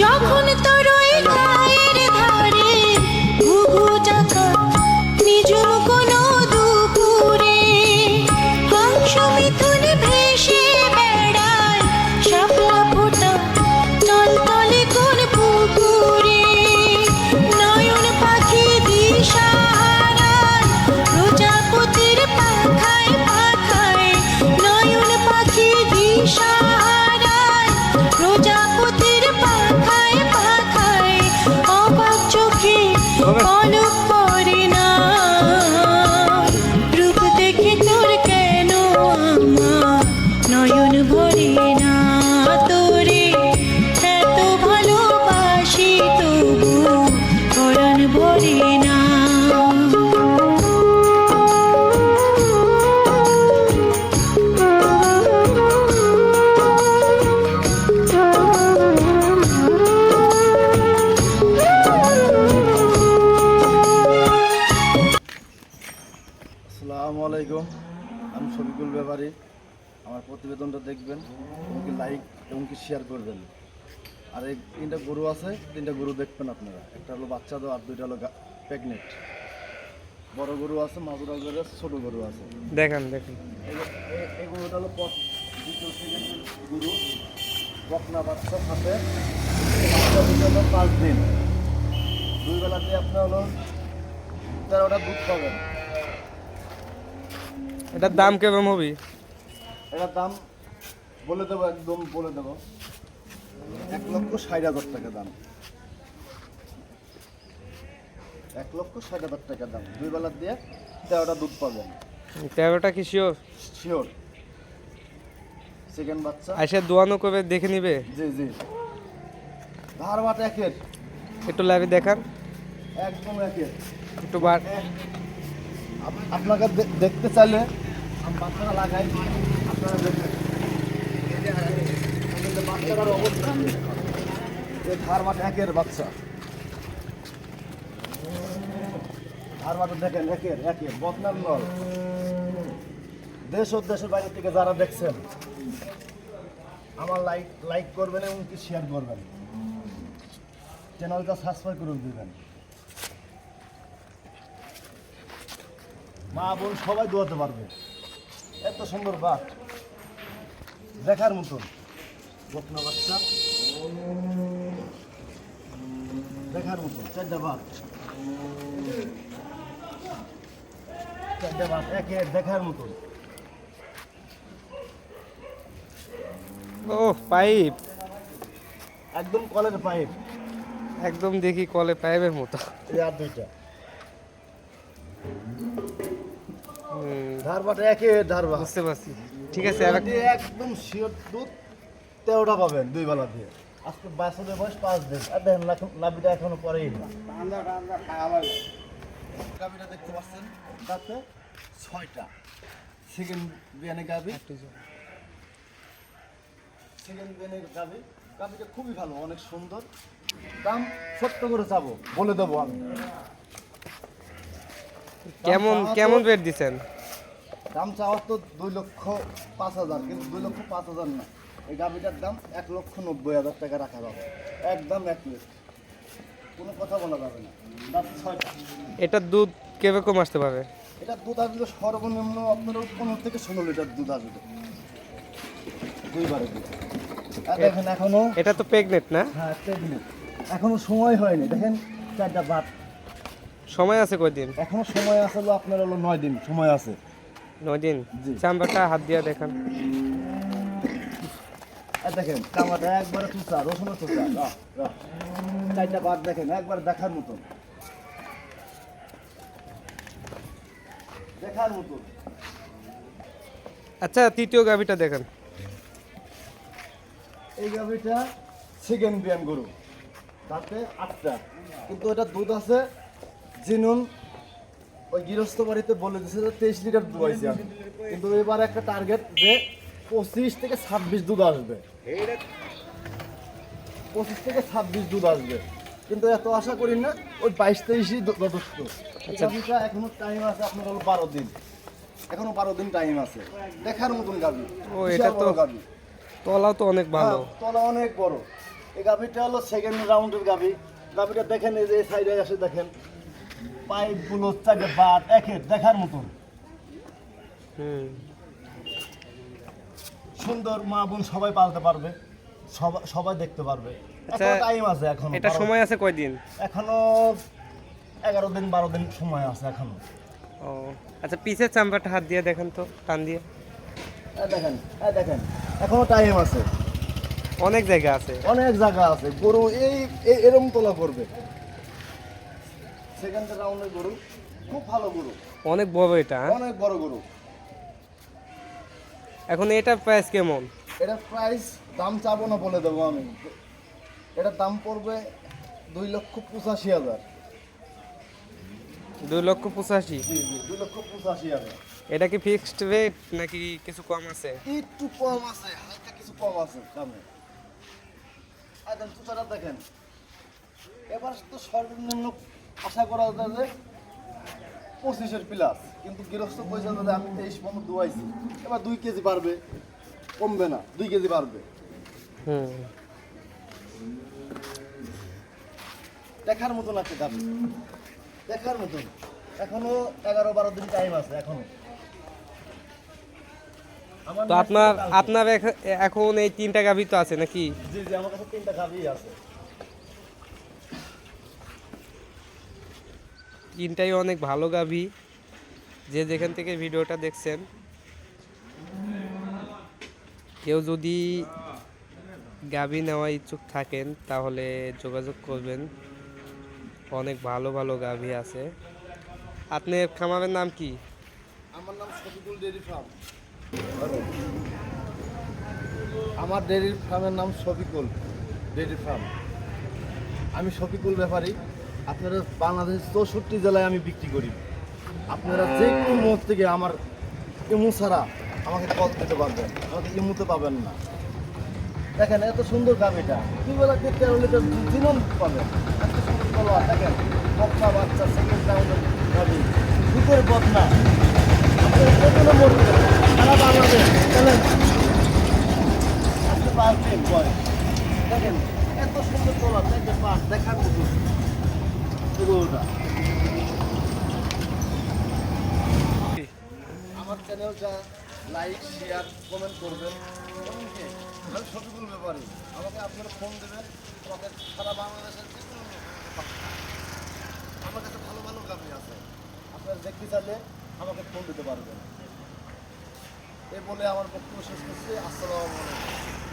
যখন লাইক এমনকি শেয়ার করবেন। আর এই তিনটা গরু আছে তিনটা গরু দেখবেন আপনারা। একটা হলো বাচ্চা দো আর দুইটা হলো প্রেগনেন্ট বড় গরু আছে মাগুরা গরু আছে ছোটো গরু আছে। দেখান দেখেন। এই- গরুটা হলো পথ দ্বিতীয় সেকেন্ড গরু। বকনা বাচ্চা সাথে পাঁচ দিন। দুই বেলাতে আপনার হলো তেরোটা দুধ পাবেন। এটার দাম কেমন হবে? এটার দাম বলে দেবো একদম বলে দেবো। এক লক্ষ ষাট হাজার টাকা দাম। এক লক্ষ ষাট হাজার টাকা দাম। দুই বেলা দিয়ে তেরোটা দুধ পাবেন। তেরোটা কি শিওর? শিওর। সেকেন্ড বাচ্চা। আইসে দোয়ানো করে দেখে নিবে? জি জি। ধার বাট একের। একটু লাইভে দেখান। একদম একের। একটু বার। আপনাকে দেখতে চাইলে বাচ্চাটা লাগাই। আপনারা দেখবেন একের বাচ্চা নল দেশ ও দেশের বাইরে থেকে যারা দেখছেন আমার লাইক লাইক করবেন এবং কি শেয়ার করবেন চ্যানেলটা সাবস্ক্রাইব করে দিবেন মা বোন সবাই দোয়াতে পারবে। এত সুন্দর বাঘ। দেখার মতন। বকনা বাচ্চা। দেখার মতন। চারটা বাঘ। চারটা বাঘ একে দেখার মতন। ও পাইপ। একদম কলের পাইপ। একদম দেখি কলে পাইপের মতো। আর দুইটা। হুম, ধার বাটে একে ধার বাট বুঝতে পারছি। ঠিক আছে একদম শিওর দুধ তেরোটা পাবেন দুই বেলা দিয়ে। আজকে বাচ্চাদের বয়স পাঁচ দিন আর দেখেন নাভিটা এখনও পরেই না। গাভিটা দেখতে পাচ্ছেন? তাতে ছয়টা। সেকেন্ড বিয়ানে গাভি। সেকেন্ড বিয়ানে গাভি। গাভিটা খুবই ভালো অনেক সুন্দর। দাম ছোট্ট করে চাবো বলে দেবো আমি। কেমন কেমন রেট দিছেন দাম চাওয়ার তো দুই লক্ষ পাঁচ হাজার কিন্তু দুই লক্ষ পাঁচ হাজার না। এই গাভিটার দাম এক লক্ষ নব্বই হাজার টাকা রাখা যাবে। একদম এক লিটার কোনো কথা বলা যাবে না। দাম ছয়টা। এটার দুধ কীরকম আসতে পারে এটা দুধ আসবে সর্বনিম্ন আপনার পনেরো থেকে ষোলো লিটার দুধ আসবে। দুইবারে দুধ। দেখেন এখনও এটা তো প্রেগনেন্ট না? হ্যাঁ প্রেগনেন্ট এখনও সময় হয়নি দেখেন চারটা বাট সময় আছে কয়দিন? এখনও সময় আছে হলো আপনার হলো নয় দিন। সময় আছে। নয় দিন জি। চাম্বারটা হাত দিয়া দেখান। দেখেন কামাটা একবারে চুচা রসুনের চুচা। চারটা বাদ দেখেন একবার দেখার মতন দেখার মতন আচ্ছা তৃতীয় গাভিটা দেখেন। এই গাভিটা সেকেন্ড বিয়ান গরু। তাতে আটটা। কিন্তু এটা দুধ আছে জিনুন ওই গৃহস্থ বাড়িতে বলে দিছে যে তেইশ লিটার দুধ আমি। কিন্তু এবার একটা টার্গেট যে পঁচিশ থেকে ছাব্বিশ দুধ আসবে। পঁচিশ থেকে ছাব্বিশ দুধ আসবে। কিন্তু এত আশা করি না ওই বাইশ তেইশই যথেষ্ট। এখনও টাইম আছে আপনার হলো বারো দিন। এখনও বারো দিন টাইম আছে। দেখার মতন গাভি। ও, এটা তো- গাভি। তলাও তো অনেক ভালো। হ্যাঁ, তলা অনেক বড়। এই গাভিটা হলো সেকেন্ড রাউন্ডের গাভি। গাভিটা দেখেন এই যে সাইডে আসে দেখেন। পাইপগুলো চারটে বাদ একের দেখার মতন। হুম। সুন্দর মা বোন সবাই পালতে পারবে সবাই সবাই দেখতে পারবে। আচ্ছা, টাইম আছে এখন এটা সময় আছে কয়দিন? এখনও এগারো দিন বারো দিন সময় আছে এখনও। ও আচ্ছা পিছের চাম্বারটা হাত দিয়ে দেখান তো টান দিয়ে। দেখেন দেখেন এখনও টাইম আছে। অনেক জায়গা আছে। অনেক জায়গা আছে গরু এই এই- এরম তোলা করবে। সেকেন্ড রাউন্ডের গরু। খুব ভালো গরু। অনেক বড় এটা হ্যাঁ? অনেক বড় গরু। এখন এটার প্রাইস কেমন? এটার প্রাইস দাম চাবো না বলে দেবো আমি। এটার দাম পড়বে দুই লক্ষ পঁচাশি হাজার। দুই লক্ষ পঁচাশি? দুই লক্ষ পঁচাশি হাজার। এটা কি ফিক্সড রেট নাকি কিছু কম আছে? একটু কম আছে হালকা কিছু কম আছে দামে। একদম তুষারা দেখেন এবার তো সর্বনিম্ন আশা করা যায় যে পঁচিশের প্লাস কিন্তু গৃহস্থ পয়সা যদি আমি তেইশ পনেরো দুয়াইছি এবার দুই কেজি বাড়বে কমবে না দুই কেজি বাড়বে। দেখার মতন আছে দাবি। দেখার মতন। এখনও এগারো বারো দিন টাইম আছে এখনও। তো আপনার আপনার এখন এই তিনটা গাভি তো আছে নাকি? জি জি আমার কাছে তিনটা গাভি আছে। তিনটাই অনেক ভালো গাভি। যে যেখান থেকে ভিডিওটা দেখছেন। কেউ যদি গাভি নেওয়া ইচ্ছুক থাকেন, তাহলে যোগাযোগ করবেন। অনেক ভালো ভালো গাভি আছে। আপনার খামারের নাম কি? আমার নাম শফিকুল ডেয়ারি ফার্ম। আমার ডেয়ারি ফার্মের নাম শফিকুল ডেয়ারি ফার্ম। আমি শফিকুল ব্যাপারী। আপনারা বাংলাদেশ চৌষট্টি জেলায় আমি বিক্রি করি। আপনারা যে কোনো মুহূর্ত থেকে আমার ইমু ছাড়া আমাকে কল দিতে পারবেন। আমাকে ইমুতে পাবেন না। দেখেন, এত সুন্দর গাভিটা দুই বেলা দেখতে হলে তো দিনও পাবেন এত সুন্দর কলোয়া দেখেন। বক্তা বাচ্চা সেকেন্ড রাউন্ডের গাভি। দুধের বদনা। যে দেখেন। এত সুন্দর কলা দেখেন পাশ দেখার মতো আমার চ্যানেলটা লাইক শেয়ার কমেন্ট করবেন। আমি শফিকুল ব্যাপারে আমাকে আপনারা ফোন দেবেন। আমাকে সারা বাংলাদেশের যে কোনো আমার কাছে ভালো ভালো গাভি আছে। আপনারা দেখতে চাইলে আমাকে ফোন দিতে পারবেন। এই বলে আমার বক্তব্য শেষ করছি। আসসালামু আলাইকুম।